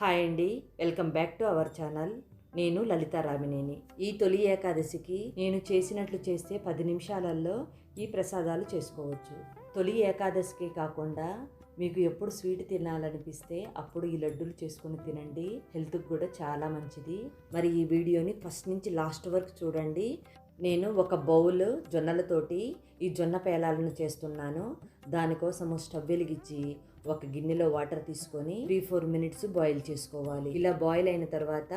Hi అండి welcome back to our channel. నేను లలిత రామినేని. ఈ తొలి ఏకాదశికి నేను చేసినట్లు చేస్తే పది నిమిషాలలో ఈ ప్రసాదాలు చేసుకోవచ్చు. తొలి ఏకాదశికి కాకుండా మీకు ఎప్పుడు స్వీట్ తినాలనిపిస్తే అప్పుడు ఈ లడ్డూలు చేసుకొని తినండి. హెల్త్కి కూడా చాలా మంచిది. మరి ఈ వీడియోని ఫస్ట్ నుంచి లాస్ట్ వరకు చూడండి. నేను ఒక బౌల్ జొన్నలతోటి ఈ జొన్న పేలాలను చేస్తున్నాను. దానికోసము స్టవ్ వెలిగించి ఒక గిన్నెలో వాటర్ తీసుకొని త్రీ ఫోర్ మినిట్స్ బాయిల్ చేసుకోవాలి. ఇలా బాయిల్ అయిన తర్వాత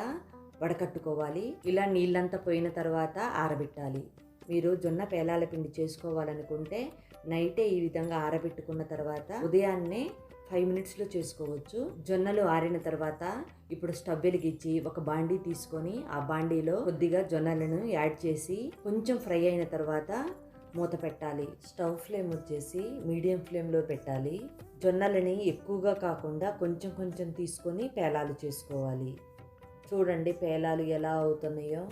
వడకట్టుకోవాలి. ఇలా నీళ్ళంతా పోయిన తర్వాత ఆరబెట్టాలి. మీరు జొన్న పేలాల పిండి చేసుకోవాలనుకుంటే నైటే ఈ విధంగా ఆరబెట్టుకున్న తర్వాత ఉదయాన్నే ఫైవ్ మినిట్స్లో చేసుకోవచ్చు. జొన్నలు ఆరిన తర్వాత ఇప్పుడు స్టవ్ వెలిగించి ఒక బాండీ తీసుకొని ఆ బాండీలో కొద్దిగా జొన్నలను యాడ్ చేసి కొంచెం ఫ్రై అయిన తర్వాత మూత పెట్టాలి. స్టవ్ ఫ్లేమ్ వచ్చేసి మీడియం ఫ్లేమ్లో పెట్టాలి. జొన్నలని ఎక్కువగా కాకుండా కొంచెం కొంచెం తీసుకొని పేలాలు చేసుకోవాలి. చూడండి పేలాలు ఎలా అవుతున్నాయో.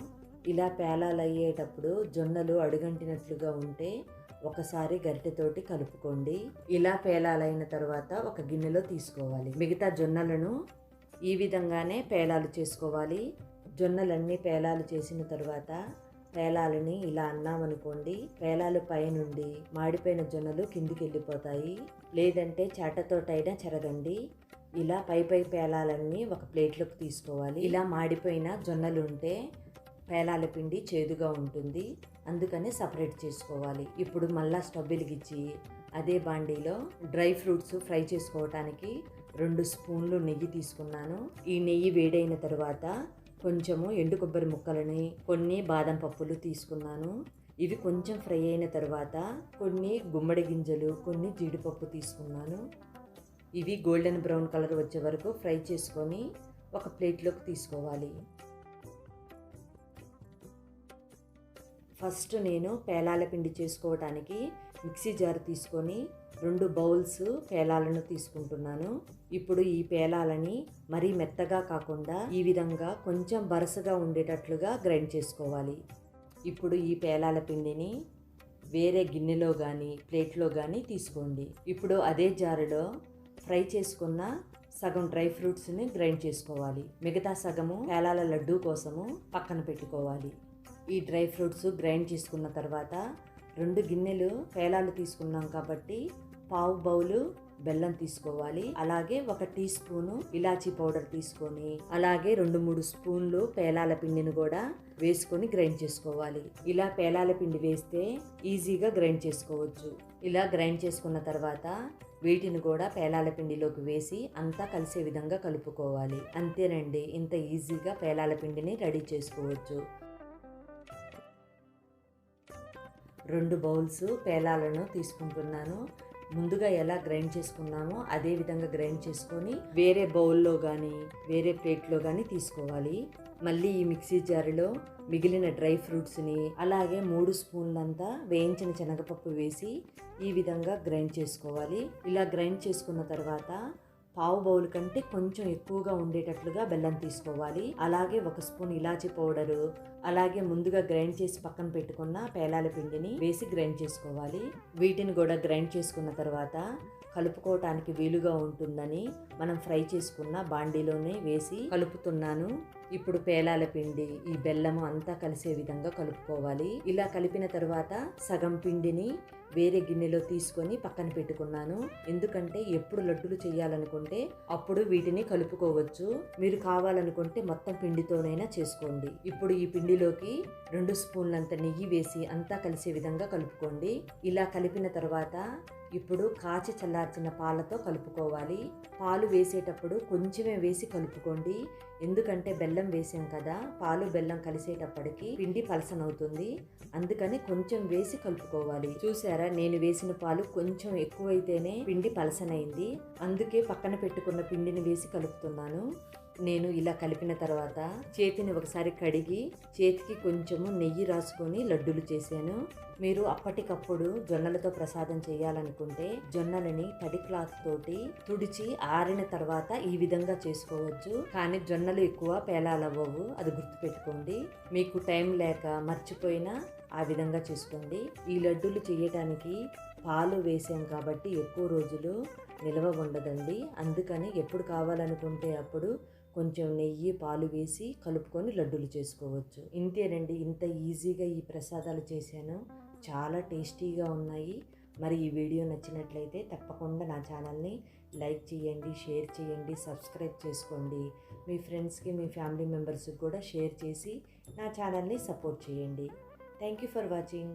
ఇలా పేలాలు అయ్యేటప్పుడు జొన్నలు అడుగంటినట్లుగా ఉంటే ఒకసారి గరిటెతోటి కలుపుకోండి. ఇలా పేలాలైన తర్వాత ఒక గిన్నెలో తీసుకోవాలి. మిగతా జొన్నలను ఈ విధంగానే పేలాలు చేసుకోవాలి. జొన్నలన్నీ పేలాలు చేసిన తర్వాత పేలాలని ఇలా అన్నామనుకోండి పేలాలు పైనుండి మాడిపోయిన జొన్నలు కిందికి వెళ్ళిపోతాయి. లేదంటే చాటతోటైనా చెరగండి. ఇలా పై పై పేలాలన్నీ ఒక ప్లేట్లోకి తీసుకోవాలి. ఇలా మాడిపోయిన జొన్నలు ఉంటే పేలాల పిండి చేదుగా ఉంటుంది. అందుకని సపరేట్ చేసుకోవాలి. ఇప్పుడు మళ్ళా స్టవ్ వెలిగించి అదే బాండీలో డ్రై ఫ్రూట్స్ ఫ్రై చేసుకోవటానికి రెండు స్పూన్లు నెయ్యి తీసుకున్నాను. ఈ నెయ్యి వేడైన తర్వాత కొంచెము ఎండు కొబ్బరి ముక్కలని కొన్ని బాదం పప్పులు తీసుకున్నాను. ఇవి కొంచెం ఫ్రై అయిన తర్వాత కొన్ని గుమ్మడి గింజలు కొన్ని జీడిపప్పు తీసుకున్నాను. ఇవి గోల్డెన్ బ్రౌన్ కలర్ వచ్చే వరకు ఫ్రై చేసుకొని ఒక ప్లేట్లోకి తీసుకోవాలి. ఫస్ట్ నేను పేలాల పిండి చేసుకోవడానికి మిక్సీ జార్ తీసుకొని రెండు బౌల్స్ పేలాలను తీసుకుంటున్నాను. ఇప్పుడు ఈ పేలాలని మరీ మెత్తగా కాకుండా ఈ విధంగా కొంచెం బరసగా ఉండేటట్లుగా గ్రైండ్ చేసుకోవాలి. ఇప్పుడు ఈ పేలాల పిండిని వేరే గిన్నెలో కానీ ప్లేట్లో కానీ తీసుకోండి. ఇప్పుడు అదే జారులో ఫ్రై చేసుకున్న సగం డ్రై ఫ్రూట్స్ని గ్రైండ్ చేసుకోవాలి. మిగతా సగము పేలాల లడ్డూ కోసము పక్కన పెట్టుకోవాలి. ఈ డ్రై ఫ్రూట్స్ గ్రైండ్ చేసుకున్న తర్వాత రెండు గిన్నెలు పేలాలు తీసుకున్నాం కాబట్టి పావు బౌలు బెల్లం తీసుకోవాలి. అలాగే ఒక టీ స్పూను ఇలాచీ పౌడర్ తీసుకొని అలాగే రెండు మూడు స్పూన్లు పేలాల పిండిని కూడా వేసుకొని గ్రైండ్ చేసుకోవాలి. ఇలా పేలాల పిండి వేస్తే ఈజీగా గ్రైండ్ చేసుకోవచ్చు. ఇలా గ్రైండ్ చేసుకున్న తర్వాత వీటిని కూడా పేలాల పిండిలోకి వేసి అంతా కలిసే విధంగా కలుపుకోవాలి. అంతేనండి ఇంత ఈజీగా పేలాల పిండిని రెడీ చేసుకోవచ్చు. రెండు బౌల్స్ పేలాలను తీసుకుంటున్నాను. ముందుగా ఎలా గ్రైండ్ చేసుకున్నామో అదే విధంగా గ్రైండ్ చేసుకొని వేరే బౌల్లో కానీ వేరే ప్లేట్లో కానీ తీసుకోవాలి. మళ్ళీ ఈ మిక్సీ జారులో మిగిలిన డ్రై ఫ్రూట్స్ని అలాగే మూడు స్పూన్లంతా వేయించిన శనగపప్పు వేసి ఈ విధంగా గ్రైండ్ చేసుకోవాలి. ఇలా గ్రైండ్ చేసుకున్న తర్వాత పావు బౌల్ కంటే కొంచెం ఎక్కువగా ఉండేటట్లుగా బెల్లం తీసుకోవాలి. అలాగే ఒక స్పూన్ ఇలాచి పౌడరు అలాగే ముందుగా గ్రైండ్ చేసి పక్కన పెట్టుకున్న పేలాల పిండిని వేసి గ్రైండ్ చేసుకోవాలి. వీటిని కూడా గ్రైండ్ చేసుకున్న తర్వాత కలుపుకోవటానికి వీలుగా ఉంటుందని మనం ఫ్రై చేసుకున్న బాండీలోనే వేసి కలుపుతున్నాను. ఇప్పుడు పేలాల పిండి ఈ బెల్లము అంతా కలిసే విధంగా కలుపుకోవాలి. ఇలా కలిపిన తర్వాత సగం పిండిని వేరే గిన్నెలో తీసుకొని పక్కన పెట్టుకున్నాను. ఎందుకంటే ఎప్పుడు లడ్డులు చేయాలనుకుంటే అప్పుడు వీటిని కలుపుకోవచ్చు. మీరు కావాలనుకుంటే మొత్తం పిండితోనైనా చేసుకోండి. ఇప్పుడు ఈ పిండిలోకి రెండు స్పూన్లంత నెయ్యి వేసి అంతా కలిసే విధంగా కలుపుకోండి. ఇలా కలిపిన తర్వాత ఇప్పుడు కాచి చల్లార్చిన పాలతో కలుపుకోవాలి. పాలు వేసేటప్పుడు కొంచెమే వేసి కలుపుకోండి. ఎందుకంటే బెల్లం బెల్లం వేసాం కదా పాలు బెల్లం కలిసేటప్పటికి పిండి పలసనవుతుంది. అందుకని కొంచెం వేసి కలుపుకోవాలి. చూసారా నేను వేసిన పాలు కొంచెం ఎక్కువైతేనే పిండి పలసనైంది. అందుకే పక్కన పెట్టుకున్న పిండిని వేసి కలుపుతున్నాను. నేను ఇలా కలిపిన తర్వాత చేతిని ఒకసారి కడిగి చేతికి కొంచెము నెయ్యి రాసుకొని లడ్డూలు చేశాను. మీరు అప్పటికప్పుడు జొన్నలతో ప్రసాదం చేయాలనుకుంటే జొన్నలని తడి క్లాత్ తోటి తుడిచి ఆరిన తర్వాత ఈ విధంగా చేసుకోవచ్చు. కానీ జొన్నలు ఎక్కువ పేలాలవ్వవు అది గుర్తుపెట్టుకోండి. మీకు టైం లేక మర్చిపోయినా ఆ విధంగా చేసుకోండి. ఈ లడ్డూలు చేయటానికి పాలు వేసాం కాబట్టి ఎక్కువ రోజులు నిల్వ ఉండదండి. అందుకని ఎప్పుడు కావాలనుకుంటే అప్పుడు కొంచెం నెయ్యి పాలు వేసి కలుపుకొని లడ్డూలు చేసుకోవచ్చు. ఇంతేనండి ఇంత ఈజీగా ఈ ప్రసాదాలు చేశాను. చాలా టేస్టీగా ఉన్నాయి. మరి ఈ వీడియో నచ్చినట్లయితే తప్పకుండా నా ఛానల్ని లైక్ చేయండి షేర్ చేయండి సబ్స్క్రైబ్ చేసుకోండి. మీ ఫ్రెండ్స్కి మీ ఫ్యామిలీ మెంబర్స్కి కూడా షేర్ చేసి నా ఛానల్ని సపోర్ట్ చేయండి. Thank you for watching.